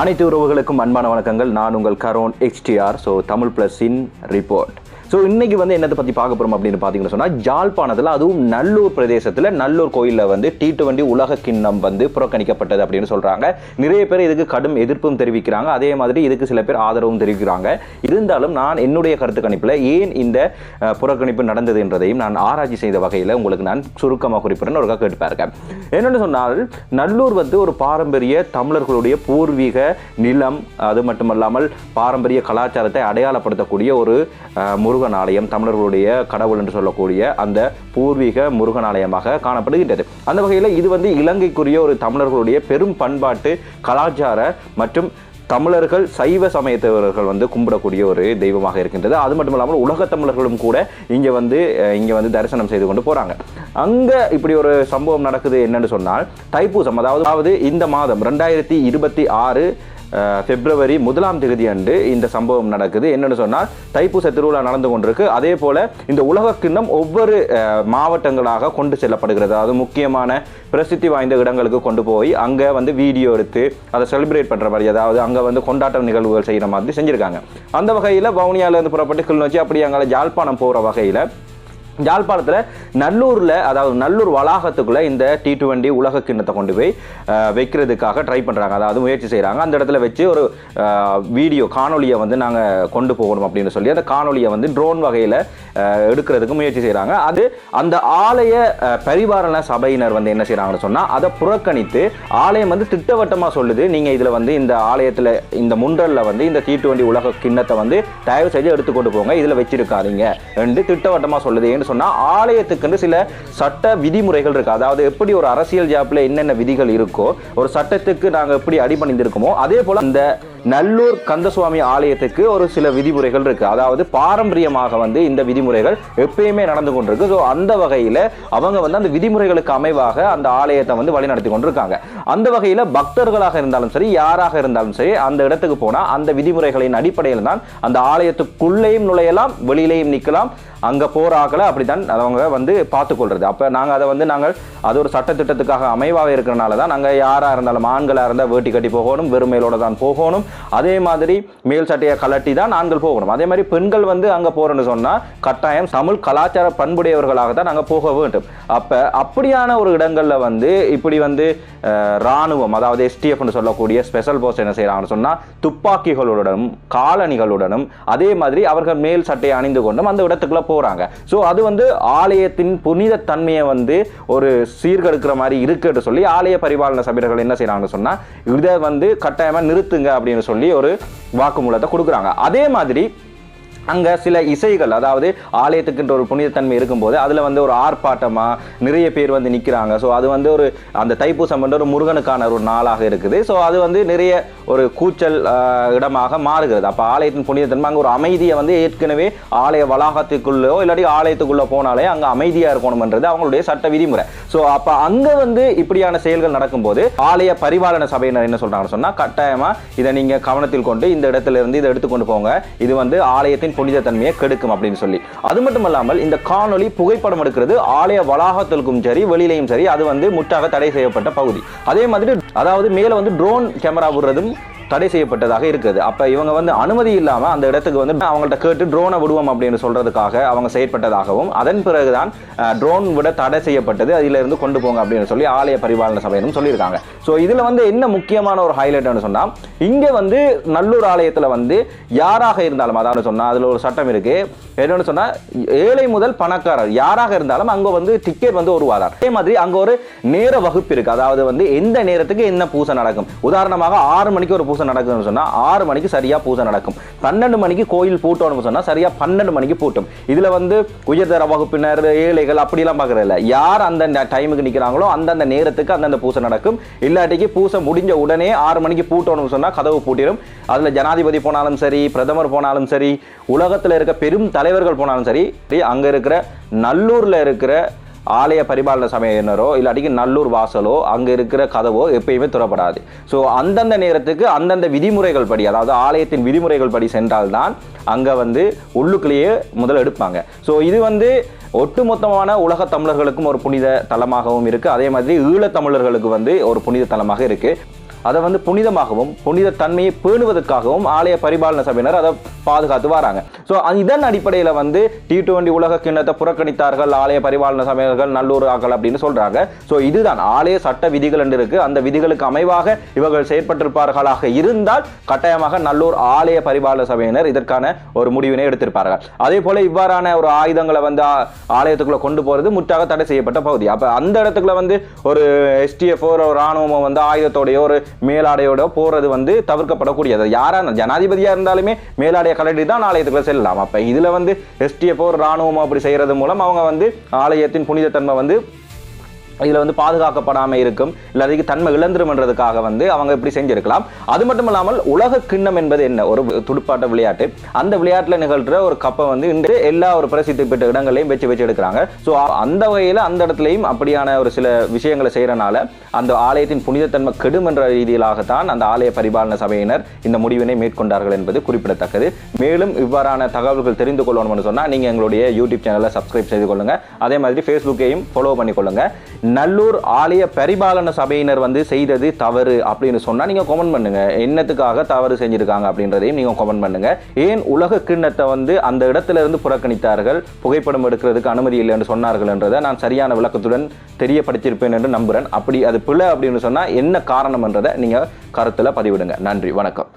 அனைத்து உறவுகளுக்கும் அன்பான வணக்கங்கள். நான் உங்கள் கரோன் XDR so Tamil plus in report so இன்னைக்கு வந்து என்னத்தை பற்றி பார்க்க போகிறோம் அப்படின்னு பார்த்தீங்கன்னு சொன்னால் ஜாழ்ப்பாணத்தில் அதுவும் நல்லூர் பிரதேசத்தில் நல்லூர் கோயிலில் வந்து டி டுவெண்டி உலக கிண்ணம் வந்து புறக்கணிக்கப்பட்டது அப்படின்னு சொல்கிறாங்க நிறைய பேர் இதுக்கு கடும் எதிர்ப்பும் தெரிவிக்கிறாங்க. அதே மாதிரி இதுக்கு சில பேர் ஆதரவும் தெரிவிக்கிறாங்க. இருந்தாலும் நான் என்னுடைய கருத்து கணிப்பில் ஏன் இந்த புறக்கணிப்பு நடந்தது என்றதையும் நான் ஆராய்ச்சி செய்த வகையில் உங்களுக்கு நான் சுருக்கமாக குறிப்பிடுறேன் ஒரு கேட்டு என்னென்னு சொன்னால் நல்லூர் வந்து ஒரு பாரம்பரிய தமிழர்களுடைய பூர்வீக நிலம் அது மட்டுமல்லாமல் பாரம்பரிய கலாச்சாரத்தை அடையாளப்படுத்தக்கூடிய ஒரு முரு முருகன் ஆலயம் தமிழர்களுடைய கடவுள் என்று சொல்லக்கூடிய அந்த பூர்வீக முருகன் ஆலயமாக காணப்படுகின்றது. அந்த வகையில் இது வந்து இலங்கைக்குரிய ஒரு தமிழர்களுடைய பெரும் பண்பாட்டு கலாச்சார மற்றும் தமிழர்கள் சைவ சமயத்தவர்கள் வந்து கும்பிடக்கூடிய ஒரு தெய்வமாக இருக்கின்றது. அது மட்டும் இல்லாமல் உலக தமிழர்களும் கூட இங்கே வந்து இங்கே வந்து தரிசனம் செய்து கொண்டு போகிறாங்க அங்கே இப்படி ஒரு சம்பவம் நடக்குது என்னன்னு சொன்னால் தைப்பூசம் அதாவது அதாவது இந்த மாதம் ரெண்டாயிரத்தி இருபத்தி ஆறு பிப்ரவரி முதலாம் தேதி அன்று இந்த சம்பவம் நடக்குது. என்னன்னு சொன்னால் தைப்பூச திருவிழா நடந்து கொண்டிருக்கு. அதே போல இந்த உலக கிண்ணம் ஒவ்வொரு மாவட்டங்களாக கொண்டு செல்லப்படுகிறது. அதாவது முக்கியமான பிரசித்தி வாய்ந்த இடங்களுக்கு கொண்டு போய் அங்கே வந்து வீடியோ எடுத்து அதை செலிப்ரேட் பண்ணுற மாதிரி அதாவது அங்கே வந்து கொண்டாட்ட நிகழ்வுகள் செய்கிற மாதிரி செஞ்சுருக்காங்க. அந்த வகையில் வவுனியாவிலேருந்து புறப்பட்டு கிளிநொச்சி அப்படி அங்கே ஜாழ்ப்பாணம் போகிற வகையில் யாழ்ப்பாணத்தில் நல்லூரில் அதாவது நல்லூர் வளாகத்துக்குள்ளே இந்த டி டுவெண்டி உலக கிண்ணத்தை கொண்டு போய் வைக்கிறதுக்காக ட்ரை பண்ணுறாங்க அதாவது முயற்சி செய்கிறாங்க அந்த இடத்துல வச்சு ஒரு வீடியோ காணொலியை வந்து நாங்கள் கொண்டு போகணும் அப்படின்னு சொல்லி அந்த காணொலியை வந்து ட்ரோன் வகையில் எடுக்கிறதுக்கு முயற்சி செய்கிறாங்க அது அந்த ஆலய பரிவாரண சபையினர் வந்து என்ன செய்கிறாங்கன்னு சொன்னால் அதை புறக்கணித்து ஆலயம் வந்து திட்டவட்டமாக சொல்லுது. நீங்கள் இதில் வந்து இந்த ஆலயத்தில் இந்த முன்றலில் வந்து இந்த டி டுவெண்டி உலக கிண்ணத்தை வந்து தயவு செஞ்சு எடுத்துக்கொண்டு போங்க. இதில் வச்சிருக்காதீங்க என்று திட்டவட்டமாக சொல்லுது. அப்படின்னு சொன்னால் ஆலயத்துக்குன்னு சில சட்ட விதிமுறைகள் இருக்கு. அதாவது எப்படி ஒரு அரசியல் ஜாப்ல என்னென்ன விதிகள் இருக்கோ ஒரு சட்டத்துக்கு நாங்கள் எப்படி அடிபணிந்திருக்கோமோ அதே போல இந்த நல்லூர் கந்தசுவாமி ஆலயத்துக்கு ஒரு சில விதிமுறைகள் இருக்கு. அதாவது பாரம்பரியமாக வந்து இந்த விதிமுறைகள் எப்பயுமே நடந்து கொண்டிருக்கு. ஸோ அந்த வகையில் அவங்க வந்து அந்த விதிமுறைகளுக்கு அமைவாக அந்த ஆலயத்தை வந்து வழிநடத்தி கொண்டிருக்காங்க. அந்த வகையில் பக்தர்களாக இருந்தாலும் சரி யாராக இருந்தாலும் சரி அந்த இடத்துக்கு போனால் அந்த விதிமுறைகளின் அடிப்படையில் தான் அந்த ஆலயத்துக்குள்ளேயும் நுழையலாம் வெளியிலேயும் நிற்கலாம். அங்கே போகிற ஆக்களை அப்படித்தான் அவங்க வந்து பார்த்துக்கொள்றது அப்போ நாங்கள் அதை வந்து நாங்கள் அது ஒரு சட்டத்திட்டத்துக்காக அமைவாக இருக்கிறனால தான் நாங்கள் யாராக இருந்தாலும் ஆண்களாக இருந்தால் வேட்டி கட்டி போகணும் வெறுமையிலோட தான் போகணும். அதே மாதிரி மேல் சட்டையை கலட்டி தான் ஆண்கள் போகணும். அதே மாதிரி பெண்கள் வந்து அங்கே போகிறோன்னு சொன்னால் கட்டாயம் தமிழ் கலாச்சார பண்புடையவர்களாக தான் நாங்கள் போக வேண்டும். அப்போ அப்படியான ஒரு இடங்களில் வந்து இப்படி வந்து இராணுவம் ராணுவம் அதாவது எஸ்டிஎஃப்னு சொல்லக்கூடிய ஸ்பெஷல் போஸ்ட் என்ன செய்கிறாங்கன்னு சொன்னால் துப்பாக்கிகளுடனும் காலணிகளுடனும் அதே மாதிரி அவர்கள் மேல் சட்டையை அணிந்து கொண்டும் அந்த இடத்துக்குள்ளே போகிறாங்க ஸோ அது வந்து ஆலயத்தின் புனித தன்மையை வந்து ஒரு சீர்கெடுக்கிற மாதிரி இருக்குன்னு சொல்லி ஆலய பரிபாலன சபையர்கள் என்ன செய்கிறாங்கன்னு சொன்னால் இதை வந்து கட்டாயமாக நிறுத்துங்க அப்படின்னு சொல்லி ஒரு வாக்குமூலத்தை கொடுக்குறாங்க. அதே மாதிரி அங்கே சில இசைகள் அதாவது ஆலயத்துக்குன்ற ஒரு புனிதத்தன்மை இருக்கும்போது அதில் வந்து ஒரு ஆர்ப்பாட்டமாக நிறைய பேர் வந்து நிற்கிறாங்க ஸோ அது வந்து ஒரு அந்த தைப்பூசம் என்ற ஒரு முருகனுக்கான ஒரு நாளாக இருக்குது. ஸோ அது வந்து நிறைய ஒரு கூச்சல் இடமாக மாறுகிறது. அப்போ ஆலயத்தின் புனிதத்தன்மை அங்கே ஒரு அமைதியை வந்து ஏற்கனவே ஆலய வளாகத்துக்குள்ளோ இல்லாட்டி ஆலயத்துக்குள்ளே போனாலே அங்கே அமைதியாக இருக்கணும்ன்றது அவங்களுடைய சட்ட விதிமுறை. ஸோ அப்போ அங்கே வந்து இப்படியான செயல்கள் நடக்கும்போது ஆலய பரிபாலன சபையினர் என்ன சொல்கிறாங்கன்னு சொன்னால் கட்டாயமாக இதை நீங்கள் கவனத்தில் கொண்டு இந்த இடத்துல இருந்து இதை எடுத்துக்கொண்டு போங்க. இது வந்து ஆலயத்தின் புனித தன்மையை கெடுக்கும் அப்படின்னு சொல்லி. அது மட்டும் இல்லாமல் இந்த காணொலி புகைப்படம் எடுக்கிறது ஆலய வளாகத்திற்கும் சரி வெளியிலையும் சரி அது வந்து முற்றாக தடை செய்யப்பட்ட பகுதி. அதே மாதிரி அதாவது மேலே வந்து ட்ரோன் கேமரா விடுறதும் தடை செய்யப்பட்டதாக இருக்குது. அப்போ இவங்க வந்து அனுமதி இல்லாமல் அந்த இடத்துக்கு வந்து அவங்கள்ட்ட கேட்டு ட்ரோனை விடுவோம் அப்படின்னு சொல்கிறதுக்காக அவங்க செயற்பட்டதாகவும் அதன் பிறகுதான் ட்ரோன் விட தடை செய்யப்பட்டது அதிலிருந்து கொண்டு போங்க அப்படின்னு சொல்லி ஆலய பரிபாலன சபையினும் சொல்லியிருக்காங்க. ஸோ இதில் வந்து என்ன முக்கியமான ஒரு ஹைலைட்னு சொன்னால் இங்கே வந்து நல்லூர் ஆலயத்தில் வந்து யாராக இருந்தாலும் அதாவது சொன்னால் அதில் ஒரு சட்டம் இருக்குது என்னென்னு சொன்னால் ஏழை முதல் பணக்காரர் யாராக இருந்தாலும் அங்கே வந்து டிக்கெட் வந்து ஒரு வாரம் அதே மாதிரி அங்கே ஒரு நேர வகுப்பு இருக்குது அதாவது வந்து எந்த நேரத்துக்கு என்ன பூசை நடக்கும். உதாரணமாக ஆறு மணிக்கு ஒரு பூசை பூஜை நடக்குதுன்னு சொன்னால் ஆறு மணிக்கு சரியாக பூஜை நடக்கும். பன்னெண்டு மணிக்கு கோயில் பூட்டணும்னு சொன்னால் சரியாக பன்னெண்டு மணிக்கு பூட்டும். இதில் வந்து உயர்தர வகுப்பினர் ஏழைகள் அப்படிலாம் பார்க்குறதில்ல யார் அந்தந்த டைமுக்கு நிற்கிறாங்களோ அந்தந்த நேரத்துக்கு அந்தந்த பூசை நடக்கும். இல்லாட்டிக்கு பூசை முடிஞ்ச உடனே ஆறு மணிக்கு பூட்டோம்னு சொன்னால் கதவு பூட்டிடும் அதில் ஜனாதிபதி போனாலும் சரி பிரதமர் போனாலும் சரி உலகத்தில் இருக்க பெரும் தலைவர்கள் போனாலும் சரி அங்கே இருக்கிற நல்லூரில் இருக்கிற ஆலய பரிபாலன சபையினரோ இல்லாட்டிக்கு நல்லூர் வாசலோ அங்கே இருக்கிற கதவோ எப்பயுமே துறப்படாது. ஸோ அந்தந்த நேரத்துக்கு அந்தந்த விதிமுறைகள் படி அதாவது ஆலயத்தின் விதிமுறைகள் படி சென்றால்தான் அங்கே வந்து உள்ளுக்குள்ளேயே முதல் எடுப்பாங்க. ஸோ இது வந்து ஒட்டுமொத்தமான உலக தமிழர்களுக்கும் ஒரு புனித தலமாகவும் இருக்குது அதே மாதிரி ஈழத்தமிழர்களுக்கு வந்து ஒரு புனித தலமாக இருக்குது அதை வந்து புனிதமாகவும் புனித தன்மையை பேணுவதற்காகவும் ஆலய பரிபாலன சபையினர் அதை பாதுகாத்து வராங்க. ஸோ இதன் அடிப்படையில் வந்து டி டுவெண்டி உலக கிண்ணத்தை புறக்கணித்தார்கள் ஆலய பரிபாலன சபையர்கள் நல்லூர் ஆக்கள் அப்படின்னு சொல்றாங்க. ஸோ இதுதான். ஆலய சட்ட விதிகள் என்று இருக்கு. அந்த விதிகளுக்கு அமைவாக இவர்கள் செயற்பட்டிருப்பார்களாக இருந்தால் கட்டாயமாக நல்லூர் ஆலய பரிபாலன சபையினர் இதற்கான ஒரு முடிவினை எடுத்திருப்பார்கள். அதே போல இவ்வாறான ஒரு ஆயுதங்களை வந்து ஆலயத்துக்குள்ள கொண்டு போறது முற்றாக தடை செய்யப்பட்ட பகுதி. அப்ப அந்த இடத்துக்குள்ள வந்து ஒரு எஸ்டிஎஃப் ஒரு ராணுவமோ வந்து ஆயுதத்தோடைய ஒரு மேலாடையோட போறது வந்து தவிர்க்கப்படக்கூடியது. யாரா இருந்தாலும் ஜனாதிபதியா இருந்தாலுமே மேலாடைய கலடி தான் ஆலயத்துக்குள்ள செல்லலாம். அப்ப இதுல வந்து எஸ்டிஎஃப் ராணுவம் ராணுவமோ அப்படி செய்யறது மூலம் அவங்க வந்து ஆலயத்தின் புனிதத்தன்மை வந்து இதில் வந்து பாதுகாக்கப்படாமல் இருக்கும் இல்லை அதுக்கு தன்மை இழந்துருமன்றதுக்காக வந்து அவங்க இப்படி செஞ்சிருக்கலாம். அது மட்டும் இல்லாமல் உலக கிண்ணம் என்பது என்ன? ஒரு துடுப்பாட்ட விளையாட்டு. அந்த விளையாட்டில் நிகழ்கிற ஒரு கப்பை வந்து இன்று எல்லா ஒரு பிரசித்தி பெற்ற இடங்களையும் வச்சு வச்சு எடுக்கிறாங்க. ஸோ அந்த வகையில் அந்த இடத்துலையும் அப்படியான ஒரு சில விஷயங்களை செய்கிறனால அந்த ஆலயத்தின் புனிதத்தன்மை கெடும் என்ற ரீதியிலாகத்தான் அந்த ஆலய பரிபாலன சபையினர் இந்த முடிவினை மேற்கொண்டார்கள் என்பது குறிப்பிடத்தக்கது. மேலும் இவ்வாறான தகவல்கள் தெரிந்து கொள்ளணும்னு சொன்னால் நீங்கள் எங்களுடைய யூடியூப் சேனலை சப்ஸ்கிரைப் செய்து கொள்ளுங்க. அதே மாதிரி ஃபேஸ்புக்கையும் ஃபாலோ பண்ணிக்கொள்ளுங்கள் நல்லூர் ஆலய பரிபாலன சபையினர் வந்து செய்தது தவறு அப்படின்னு சொன்னா நீங்க கமெண்ட் பண்ணுங்க. என்னத்துக்காக தவறு செஞ்சிருக்காங்க அப்படின்றதையும் நீங்க கமெண்ட் பண்ணுங்க. ஏன் உலக கிண்ணத்தை வந்து அந்த இடத்துல இருந்து புறக்கணித்தார்கள்? புகைப்படம் எடுக்கிறதுக்கு அனுமதி இல்லை என்று சொன்னார்கள் என்றதை நான் சரியான விளக்கத்துடன் தெரியப்படுத்தியிருப்பேன் என்று நம்புறேன். அப்படி அது பிழை அப்படின்னு சொன்னா என்ன காரணம் என்றதை நீங்க கருத்துல பதிவிடுங்க. நன்றி வணக்கம்.